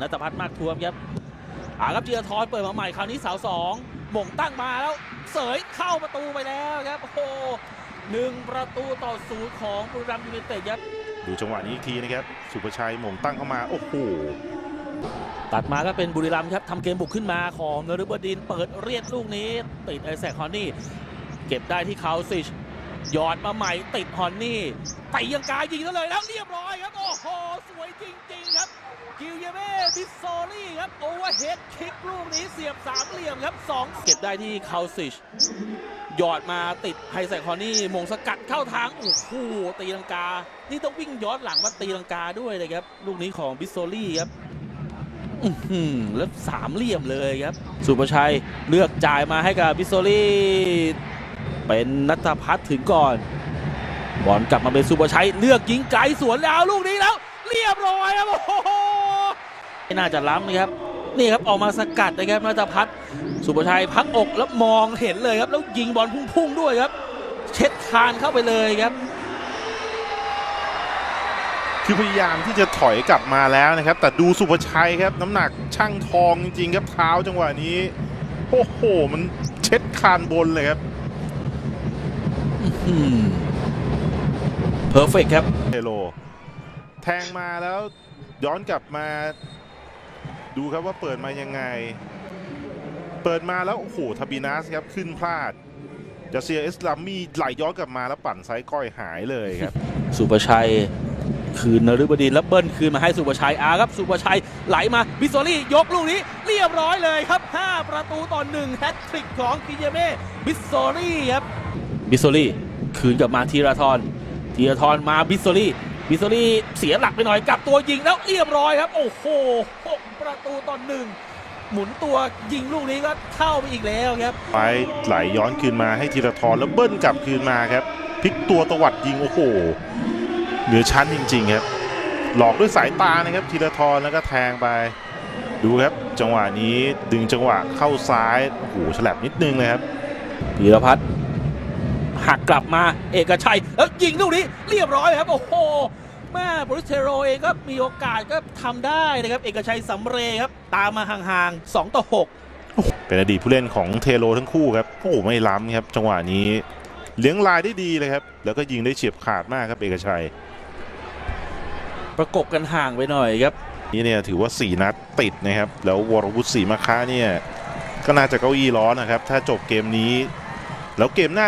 นัทพัฒน์มากทวมครับอาครับเจียทรเปิดมาใหม่คราวนี้เสาสองหม่งตั้งมาแล้ว เสยเข้าประตูไปแล้วครับโอ้โหหนึ่งประตูต่อศูนย์ของบุรีรัมย์ยูไนเต็ดครับดูจังหวะนี้อีกทีนะครับ สุประชัยหม่งตั้งเข้ามา โอ้โหตัดมาก็เป็นบุรีรัมย์ครับทำเกมบุกขึ้นมาของนฤบดินทร์เปิดเรียดลูกนี้ ติดไอแซคฮอนนี่ เก็บได้ที่คาวซิช หยอดมาใหม่ติดฮอนนี่ไต่ยังกายิงซะเลยแล้วเรียบร้อยครับ โอ้โห สวยจริง ๆ ครับกิลเยเม่บิสโซลี่ครับ โอเวอร์เฮดคิกลูกนี้เสียบสามเหลี่ยมครับสองเก็บได้ที่คาวซิชหยอดมาติดไฮแซคฮอนนี่มงสกัดเข้าทาง โอ้โห ตีลังกา นี่ต้องวิ่งย้อนหลังมาตีลังกาด้วยเลยครับ ลูกนี้ของบิสโซลี่ครับอืแล้วสามเหลี่ยมเลยครับ สุประชัยเลือกจ่ายมาให้กับบิสโซลี่ เป็นนัทพัฒน์ถึงก่อน บอลกลับมาเป็นสุประชัย เลือกยิงไกลสวนแล้วลูกนี้แล้ว เรียบร้อยครับโอ้โหไม่น่าจะล้ำนะครับนี่ครับออกมาสกัดนะครับนัทพัฒน์สุประชัยพักอกแล้วมองเห็นเลยครับ แล้วยิงบอลพุ่งๆด้วยครับ เช็ดคานเข้าไปเลยครับคือพยายามที่จะถอยกลับมาแล้วนะครับ แต่ดูสุประชัยครับน้ำหนักช่างทองจริงๆครับเท้าจังหวะนี้ โอ้โห มันเช็ดคานบนเลยครับ เพอร์เฟกครับเทโล แทงมาแล้วย้อนกลับมา ดูครับว่าเปิดมายังไง เปิดมาแล้ว โอ้โหทาบินัสครับ ขึ้นพลาดจะเซียเอสลามีไหลย้อนกลับมาแล้วปั่นไซส์ก้อยหายเลยครับ สุประชัย คืนนฤบดินทร์แล้วเบิ้ลคืนมาให้สุประชัยอาครับ สุประชัยไหลมาบิสโซลี่ยกลูกนี้ เรียบร้อยเลยครับ 5 ประตูต่อ1แฮตทริกของกิเยเม่บิสโซลี่ครับบิสโซลี่ คืนกลับมาทีราทรทีราทรมาบิสโซลี่บิสโซลี่เสียหลักไปหน่อยกลับตัวยิงแล้วเรียบร้อยครับ โอ้โหหกประตูต่อหนึ่งหมุนตัวยิงลูกนี้ก็เข้าไปอีกแล้วครับไปไหลย้อนคืนมาให้ธีรทรแล้วเบิ้ลกลับคืนมาครับพลิกตัวตวัดยิงโอ้โหเหนือชั้นจริง ๆ ครับ หลอกด้วยสายตานะครับธีรทรแล้วก็แทงไป ดูครับ จังหวะนี้ดึงจังหวะเข้าซ้ายโอ้โหฉลับนิดนึงเลยครับพีรพัฒน์ หักกลับมาเอกชัยแล้วยิงลูกนี้เรียบร้อยครับ โอ้โหแม่บริสเทโรเองก็มีโอกาสก็ทำได้นะครับ เอกชัยสำเรย์ครับ ตามมาห่างๆ 2 ต่อ 6 เป็นอดีตผู้เล่นของเทโลทั้งคู่ครับโอ้โหไม่ล้ำครับ จังหวะนี้ เลี้ยงลายได้ดีเลยครับ แล้วก็ยิงได้เฉียบขาดมากครับ เอกชัย ประกบกันห่างไปหน่อยครับนี่เนี่ยถือว่า 4 นัดติดนะครับ แล้ววรวุฒิศรีมาค้าเนี่ยก็น่าจะเก้าอี้ร้อนนะครับ ถ้าจบเกมนี้ แล้วเกมหน้า